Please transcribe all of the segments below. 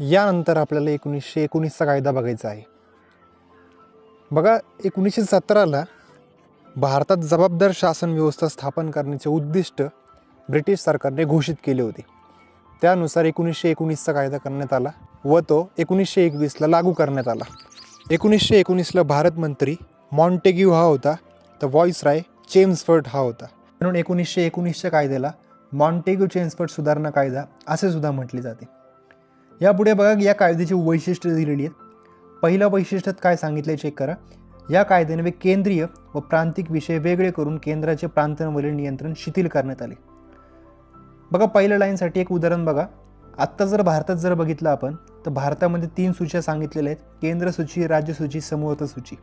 यानंतर आपल्याला एकोणीसशे एकोणीसचा कायदा बघायचा आहे. बघा एकोणीसशे सतराला भारतात जबाबदार शासन व्यवस्था स्थापन करण्याचे उद्दिष्ट ब्रिटिश सरकारने घोषित केले होते. त्यानुसार एकोणीसशे एकोणीसचा कायदा करण्यात आला व तो एकोणीसशे एकवीसला लागू करण्यात आला. एकोणीसशे एकोणीसला भारत मंत्री मॉन्टेग्यू हा होता तर व्हॉइस राय चेम्सफर्ट हा होता. म्हणून एकोणीसशे एकोणीसच्या कायद्याला मॉन्टेग्यू चेम्सफर्ट सुधारणा कायदा असे सुद्धा म्हटले जाते. यापुढे बघा या कायद्याची वैशिष्ट्य दिलेली आहेत. पहिल्या वैशिष्ट्यात काय सांगितलं चेक करा. या कायद्याने केंद्रीय व प्रांतिक विषय वेगळे करून केंद्राचे प्रांतांवरील नियंत्रण शिथिल करण्यात आले. बघा पहिल्या लाईनसाठी एक उदाहरण बघा. आत्ता जर भारतात जर बघितलं आपण तर भारतामध्ये तीन सूच्या सांगितलेल्या आहेत. केंद्र सूची राज्य सूची समूहत सूची.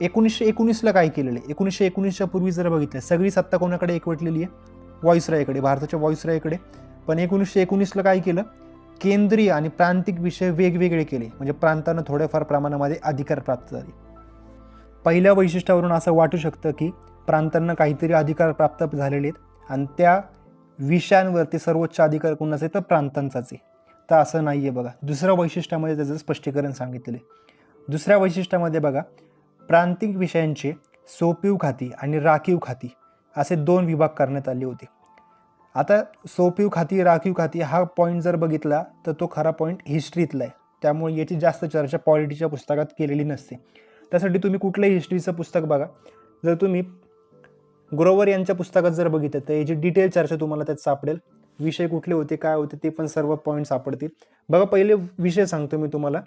एकोणीसशे एकोणीसला काय केलेलं आहे? एकोणीसशे एकोणीसच्या पूर्वी जर बघितलं सगळी सत्ता कोणाकडे एकवटलेली आहे? व्हॉइसरायकडे भारताच्या व्हॉइसरायकडे पण एकोणीसशे एकोणीसला काय केलं? केंद्रीय आणि प्रांतिक विषय वेगवेगळे केले. म्हणजे प्रांतांना थोड्याफार प्रमाणामध्ये अधिकार प्राप्त झाले. पहिल्या वैशिष्ट्यावरून असं वाटू शकतं की प्रांतांना काहीतरी अधिकार प्राप्त झालेले आहेत आणि त्या विषयांवरती सर्वोच्च अधिकार कोणाचा तर प्रांतांचाच आहे. तर असं नाही आहे बघा. दुसऱ्या वैशिष्ट्यामध्ये त्याचं स्पष्टीकरण सांगितलेलं आहे. दुसऱ्या वैशिष्ट्यामध्ये बघा प्रांतिक विषयांचे सोपीव खाती आणि राखीव खाती असे दोन विभाग करण्यात आले होते. आता सोपीव खाती राखीव खाती हा पॉईंट जर बघितला तर तो खरा पॉईंट हिस्ट्रीतला आहे. त्यामुळे याची जास्त चर्चा पॉलिटीच्या पुस्तकात केलेली नसते. त्यासाठी तुम्ही कुठलंही हिस्ट्रीचं पुस्तक बघा. जर तुम्ही ग्रोवर यांच्या पुस्तकात जर बघितलं तर याची डिटेल चर्चा तुम्हाला त्यात सापडेल. विषय कुठले होते काय होते ते पण सर्व पॉईंट सापडतील. बघा पहिले विषय सांगतो मी तुम्हाला.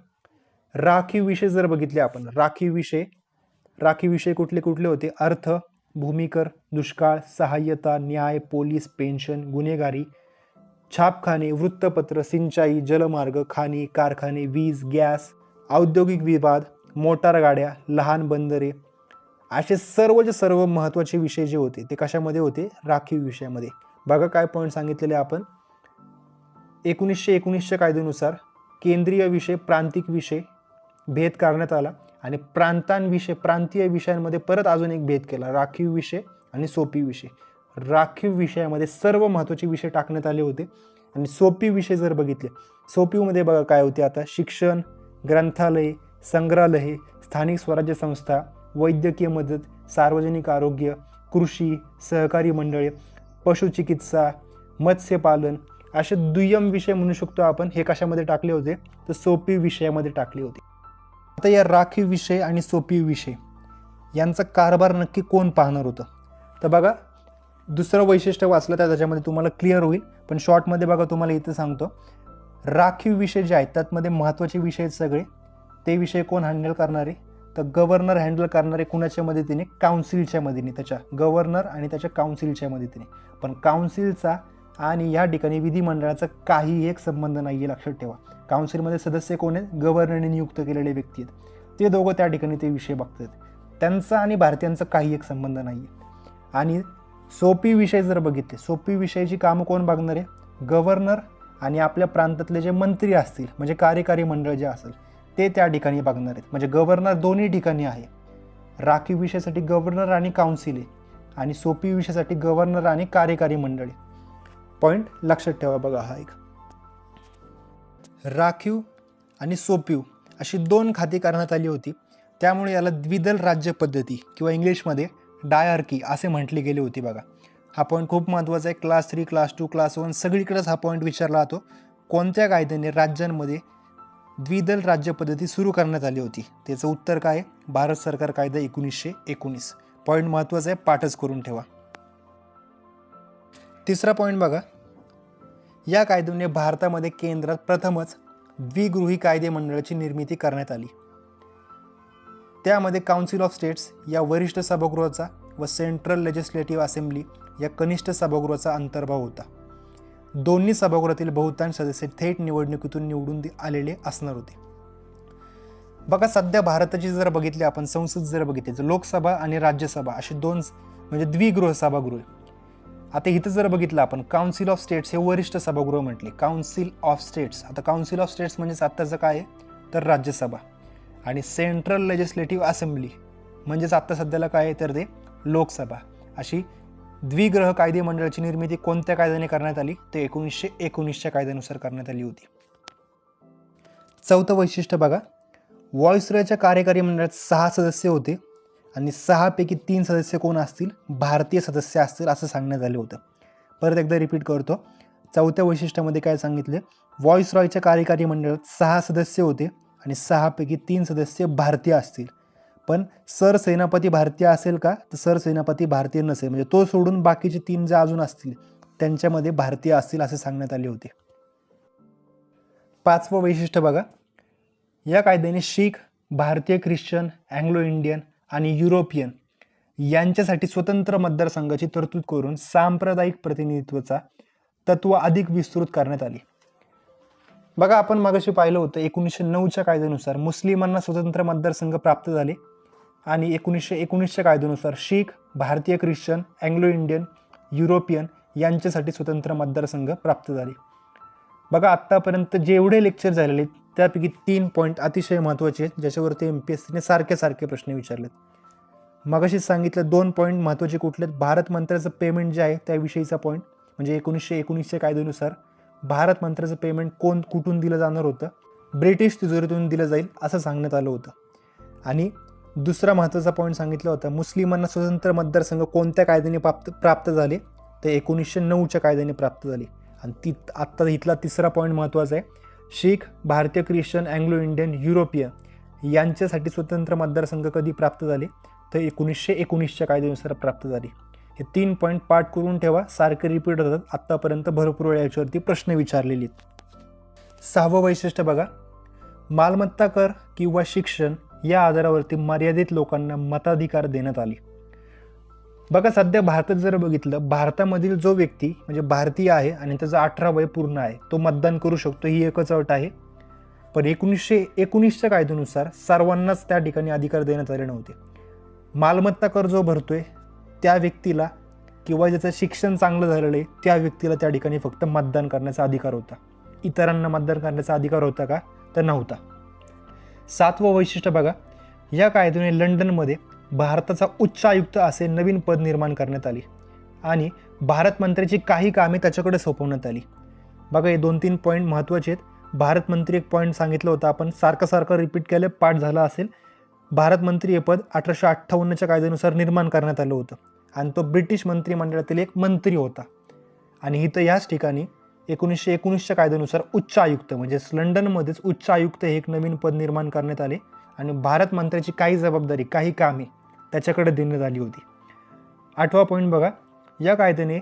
राखीव विषय जर बघितले आपण राखीव विषय राखीव विषय कुठले कुठले होते? अर्थ भूमिकर दुष्काळ सहाय्यता न्याय पोलीस पेन्शन गुन्हेगारी छापखाने वृत्तपत्र सिंचाई जलमार्ग खाणी कारखाने वीज गॅस औद्योगिक विवाद मोटार गाड्या लहान बंदरे असे सर्वचे सर्व महत्त्वाचे विषय जे होते ते कशामध्ये होते? राखीव विषयामध्ये. बघा काय पॉईंट सांगितलेले आपण. एकोणीसशे एकोणीसच्या कायद्यानुसार केंद्रीय विषय प्रांतिक विषय भेद करण्यात आला. आणि प्रांतांविषय प्रांतीय विषयांमध्ये परत अजून एक भेद केला राखीव विषय आणि सोपी विषय. राखीव विषयामध्ये सर्व महत्त्वाचे विषय टाकण्यात आले होते. आणि सोपी विषय जर बघितले सोपीमध्ये बघा काय होते आता. शिक्षण ग्रंथालय संग्रहालये स्थानिक स्वराज्य संस्था वैद्यकीय मदत सार्वजनिक आरोग्य कृषी सहकारी मंडळे पशुचिकित्सा मत्स्यपालन असे दुय्यम विषय म्हणू शकतो आपण. हे कशामध्ये टाकले होते? तर सोपी विषयामध्ये टाकले होते. आता या राखीव विषय आणि सोपी विषय यांचा कारभार नक्की कोण पाहणार होतं? तर बघा दुसरं वैशिष्ट्य वाचलं तर त्याच्यामध्ये तुम्हाला क्लिअर होईल. पण शॉर्टमध्ये बघा तुम्हाला इथं सांगतो. राखीव विषय जे आहेत त्यातमध्ये महत्त्वाचे विषय आहेत सगळे. ते विषय कोण हँडल करणारे? तर गव्हर्नर हँडल करणारे कुणाच्या मदतीने? काउन्सिलच्या मदतीने. त्याच्या गव्हर्नर आणि त्याच्या काउन्सिलच्या मदतीने. पण काउन्सिलचा आणि या ठिकाणी विधिमंडळाचा काही एक संबंध नाही आहे लक्षात ठेवा. काउन्सिलमध्ये सदस्य कोण आहेत? गव्हर्नरने नियुक्त केलेले व्यक्ती आहेत. ते दोघं त्या ठिकाणी ते विषय बघतात त्यांचा आणि भारतीयांचा काही एक संबंध नाही आहे आणि सोपी विषय जर बघितले सोपी विषयाची कामं कोण बघणार आहे? गव्हर्नर आणि आपल्या प्रांतातले जे मंत्री असतील म्हणजे कार्यकारी मंडळ जे असेल ते त्या ठिकाणी बघणार आहेत. म्हणजे गव्हर्नर दोन्ही ठिकाणी आहे. राखीव विषयासाठी गव्हर्नर आणि काउन्सिल आहे. आणि सोपी विषयासाठी गव्हर्नर आणि कार्यकारी मंडळी पॉईंट लक्षात ठेवा बघा हा एक. राखीव आणि सोपीव अशी दोन खाती करण्यात आली होती. त्यामुळे याला द्विदल राज्य पद्धती किंवा इंग्लिशमध्ये डायआर्की असे म्हटले गेले होते बघा. हा पॉईंट खूप महत्त्वाचा आहे. Class three class two class one सगळीकडेच हा पॉईंट विचारला जातो. कोणत्या कायद्याने राज्यांमध्ये द्विदल राज्य पद्धती सुरू करण्यात आली होती? त्याचं उत्तर काय आहे? भारत सरकार कायदा एकोणीसशे एकोणीस. पॉईंट महत्त्वाचा आहे. पाठच करून ठेवा. तिसरा पॉईंट बघा. या कायद्याने भारतामध्ये केंद्रात प्रथमच द्विगृही कायदे मंडळाची निर्मिती करण्यात आली. त्यामध्ये काउन्सिल ऑफ स्टेट्स या वरिष्ठ सभागृहाचा व सेंट्रल लेजिस्लेटिव्ह असेंब्ली या कनिष्ठ सभागृहाचा अंतर्भाव होता. दोन्ही सभागृहातील बहुतांश सदस्य थेट निवडणुकीतून निवडून आलेले असणार होते. बघा सध्या भारताची जर बघितली आपण संसद जर बघितली तर लोकसभा आणि राज्यसभा अशी दोन म्हणजे द्विगृह सभागृह आता इथं जर बघितलं आपण काउन्सिल ऑफ स्टेट्स हे वरिष्ठ सभागृह म्हटले. काउन्सिल ऑफ स्टेट्स आता काउन्सिल ऑफ स्टेट्स म्हणजे आत्ताचं काय आहे? तर राज्यसभा. आणि सेंट्रल लेजिस्लेटिव्ह असेंब्ली म्हणजेच आत्ता सध्याला काय आहे? तर ते लोकसभा. अशी द्विग्रह कायदे मंडळाची निर्मिती कोणत्या कायद्याने करण्यात आली? ते एकोणीसशे एकोणीसच्या कायद्यानुसार करण्यात आली होती. चौथं वैशिष्ट्य बघा. व्हॉइसरॉयच्या कार्यकारी मंडळात सहा सदस्य होते. आणि सहापैकी तीन सदस्य कोण असतील? भारतीय सदस्य असतील असं सांगण्यात आलं होतं. परत एकदा रिपीट करतो. चौथ्या वैशिष्ट्यामध्ये काय सांगितले? व्हॉइसरॉयच्या कार्यकारी मंडळात सहा सदस्य होते आणि सहापैकी तीन सदस्य भारतीय असतील. पण सरसेनापती भारतीय असेल का? तर सरसेनापती भारतीय नसेल. म्हणजे तो सोडून बाकीचे तीन जे अजून असतील त्यांच्यामध्ये भारतीय असतील असे सांगण्यात आले होते. पाचवं वैशिष्ट्य बघा. या कायद्याने शीख भारतीय ख्रिश्चन अँग्लो इंडियन आणि युरोपियन यांच्यासाठी स्वतंत्र मतदारसंघाची तरतूद करून सांप्रदायिक प्रतिनिधित्वाचा तत्व अधिक विस्तृत करण्यात आली. बघा आपण मागाशी पाहिलं होतं एकोणीसशे नऊच्या कायद्यानुसार मुस्लिमांना स्वतंत्र मतदारसंघ प्राप्त झाले आणि एकोणीसशे एकोणीसच्या कायद्यानुसार शीख भारतीय ख्रिश्चन अँग्लो इंडियन युरोपियन यांच्यासाठी स्वतंत्र मतदारसंघ प्राप्त झाले. बघा आत्तापर्यंत जेवढे लेक्चर झालेले त्यापैकी तीन पॉईंट अतिशय महत्त्वाचे आहेत ज्याच्यावरती एम पी एस सीने सारखे सारखे प्रश्न विचारलेत. मगाशीच सांगितलं दोन पॉईंट महत्त्वाचे कुठले आहेत? भारत मंत्र्याचं पेमेंट जे आहे त्याविषयीचा पॉईंट म्हणजे एकोणीसशे एकोणीसच्या कायद्यानुसार भारत मंत्र्याचं पेमेंट कोण कुठून दिलं जाणार होतं? ब्रिटिश तिजोरीतून दिलं जाईल असं सांगण्यात आलं होतं. आणि दुसरा महत्त्वाचा पॉईंट सांगितला होता मुस्लिमांना स्वतंत्र मतदारसंघ कोणत्या कायद्याने प्राप्त प्राप्त झाले? ते एकोणीसशे नऊच्या कायद्याने प्राप्त झाले. आणि ती आत्ता इथला तिसरा पॉईंट महत्त्वाचा आहे. शीख भारतीय ख्रिश्चन अँग्लो इंडियन युरोपीय यांच्यासाठी स्वतंत्र मतदारसंघ कधी प्राप्त झाले? तर एकोणीसशे एकोणीसच्या कायद्यानुसार प्राप्त झाले. हे तीन पॉईंट पाठ करून ठेवा. सारखे रिपीट होतात. आत्तापर्यंत भरपूर वेळा याच्यावरती प्रश्न विचारलेले आहेत. सहावं वैशिष्ट्य बघा. मालमत्ता कर किंवा शिक्षण या आधारावरती मर्यादित लोकांना मताधिकार देण्यात आले. बघा सध्या भारतात जर बघितलं भारतामधील जो व्यक्ती म्हणजे भारतीय आहे आणि त्याचं अठरा वय पूर्ण आहे तो मतदान करू शकतो ही एकच अट आहे. पण एकोणीसशे एकोणीसच्या कायद्यानुसार सर्वांनाच त्या ठिकाणी अधिकार देण्यात आले नव्हते. मालमत्ता कर जो भरतोय त्या व्यक्तीला किंवा ज्याचं शिक्षण चांगलं झालेलं आहे त्या व्यक्तीला त्या ठिकाणी फक्त मतदान करण्याचा अधिकार होता. इतरांना मतदान करण्याचा अधिकार होता का? तर नव्हता. सातवं वैशिष्ट्य बघा या कायद्याने लंडनमध्ये भारताचा उच्च आयुक्त असे नवीन पद निर्माण करण्यात आले आणि भारत मंत्र्याची काही कामे त्याच्याकडे सोपवण्यात आली. बघा हे दोन तीन पॉईंट महत्त्वाचे आहेत. भारत मंत्री एक पॉईंट सांगितलं होतं. आपण सारखं सारखं रिपीट केलं पाठ झालं असेल. भारत मंत्री हे पद अठराशे अठ्ठावन्नच्या कायद्यानुसार निर्माण करण्यात आलं होतं. आणि तो ब्रिटिश मंत्रिमंडळातील एक मंत्री होता. आणि इथं याच ठिकाणी एकोणीसशे एकोणीसच्या कायद्यानुसार उच्च आयुक्त म्हणजेच लंडनमध्येच उच्च आयुक्त हे एक नवीन पद निर्माण करण्यात आले. आणि भारत मंत्र्याची काही जबाबदारी काही कामे त्याच्याकडे देण्यात आली होती. आठवा पॉईंट बघा. या कायद्याने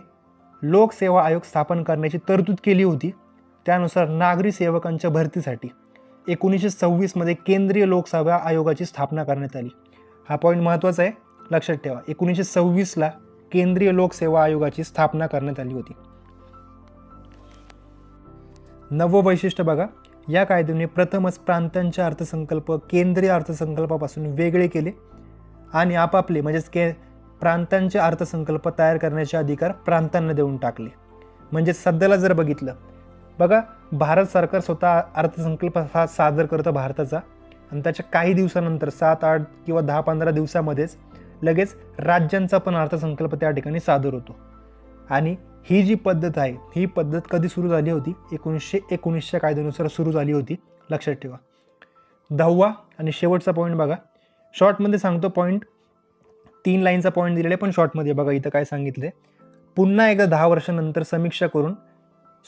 लोकसेवा आयोग स्थापन करण्याची तरतूद केली होती. त्यानुसार नागरी सेवकांच्या भरतीसाठी एकोणीसशे सव्वीसमध्ये केंद्रीय लोकसेवा आयोगाची स्थापना करण्यात आली. हा पॉईंट महत्त्वाचा आहे. लक्षात ठेवा. एकोणीसशे सव्वीसला केंद्रीय लोकसेवा आयोगाची स्थापना करण्यात आली होती. नववं वैशिष्ट्य बघा. या कायद्याने प्रथमच प्रांतांचे अर्थसंकल्प केंद्रीय अर्थसंकल्पापासून वेगळे केले. आणि आपापले म्हणजेच के प्रांतांचे अर्थसंकल्प तयार करण्याचे अधिकार प्रांतांना देऊन टाकले. म्हणजे सध्याला जर बघितलं बघा भारत सरकार स्वतः अर्थसंकल्प हा सादर करतं भारताचा. आणि त्याच्या काही दिवसानंतर सात आठ किंवा दहा पंधरा दिवसामध्येच लगेच राज्यांचा पण अर्थसंकल्प त्या ठिकाणी सादर होतो. आणि ही जी पद्धत आहे ही पद्धत कधी सुरू झाली होती? एकोणीसशे एकोणीसच्या कायद्यानुसार सुरू झाली होती. लक्षात ठेवा. दहावा आणि शेवटचा पॉईंट बघा. शॉर्टमध्ये सांगतो पॉईंट तीन लाईनचा पॉईंट दिलेला आहे पण शॉर्टमध्ये बघा इथं काय सांगितलं पुन्हा एकदा दहा वर्षानंतर समीक्षा करून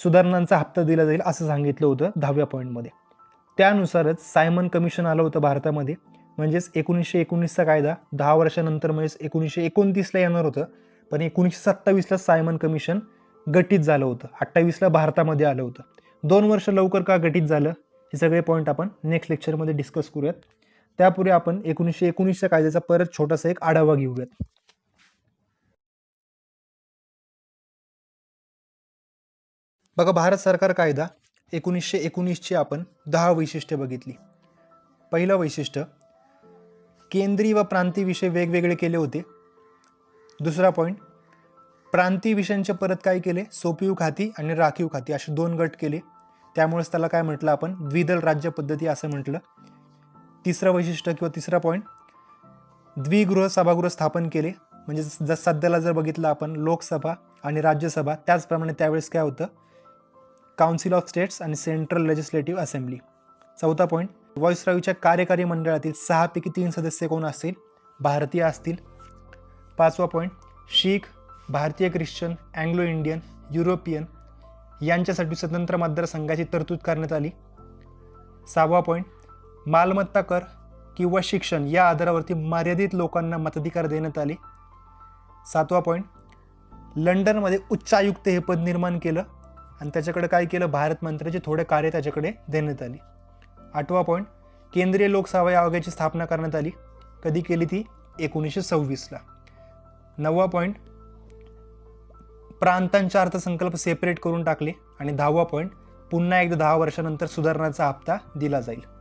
सुधारणांचा हप्ता दिला जाईल असं सांगितलं होतं दहाव्या पॉईंटमध्ये त्यानुसारच सायमन कमिशन आलं होतं भारतामध्ये. म्हणजेच एकोणीसशे एकोणीसचा कायदा दहा वर्षानंतर म्हणजेच एकोणीसशे एकोणतीसला येणार होतं पण एकोणीसशे सत्तावीसला सायमन कमिशन गठीत झालं होतं. अठ्ठावीसला भारतामध्ये आलं होतं. दोन वर्ष लवकर का गठीत झालं? हे सगळे पॉईंट आपण नेक्स्ट लेक्चरमध्ये डिस्कस करूयात. त्यापूर्वी आपण एकोणीसशे एकोणीसच्या कायद्याचा परत छोटासा एक आढावा घेऊयात. बघा भारत सरकार कायदा एकोणीसशे एकोणीसची आपण दहा वैशिष्ट्ये बघितली. पहिलं वैशिष्ट्य केंद्रीय व प्रांतीय विषय वेगवेगळे केले होते. दुसरा पॉईंट प्रांतीय विषयांचे परत काय केले? सोपीव खाती आणि राखीव खाती असे दोन गट केले. त्यामुळेच त्याला काय म्हटलं आपण? द्विदल राज्य पद्धती असं म्हटलं. तिसरं वैशिष्ट्य किंवा तिसरा पॉईंट द्विगृह सभागृह स्थापन केले. म्हणजे जस सध्याला जर बघितलं आपण लोकसभा आणि राज्यसभा त्याचप्रमाणे त्यावेळेस काय होतं? काउन्सिल ऑफ स्टेट्स आणि सेंट्रल लेजिस्लेटिव्ह असेंब्ली चौथा पॉईंट व्हॉइसरॉयच्या कार्यकारी मंडळातील सहापैकी तीन सदस्य कोण असतील? भारतीय असतील. पाचवा पॉईंट शीख भारतीय ख्रिश्चन अँग्लो इंडियन युरोपियन यांच्यासाठी स्वतंत्र मतदारसंघाची तरतूद करण्यात आली. सहावा पॉईंट मालमत्ता कर किंवा शिक्षण या आधारावरती मर्यादित लोकांना मताधिकार देण्यात आले. सातवा पॉईंट लंडनमध्ये उच्चायुक्त हे पद निर्माण केलं आणि त्याच्याकडे काय केलं? भारत मंत्र्याचे थोडे कार्य त्याच्याकडे देण्यात आले. आठवा पॉईंट केंद्रीय लोकसेवा आयोगाची स्थापना करण्यात आली. कधी केली ती? एकोणीसशे सव्वीसला. नववा पॉईंट प्रांतांचे अर्थसंकल्प सेपरेट करून टाकले आणि दहावा पॉईंट पुन्हा एकदा दहा वर्षानंतर सुधारणाचा हप्ता दिला जाईल.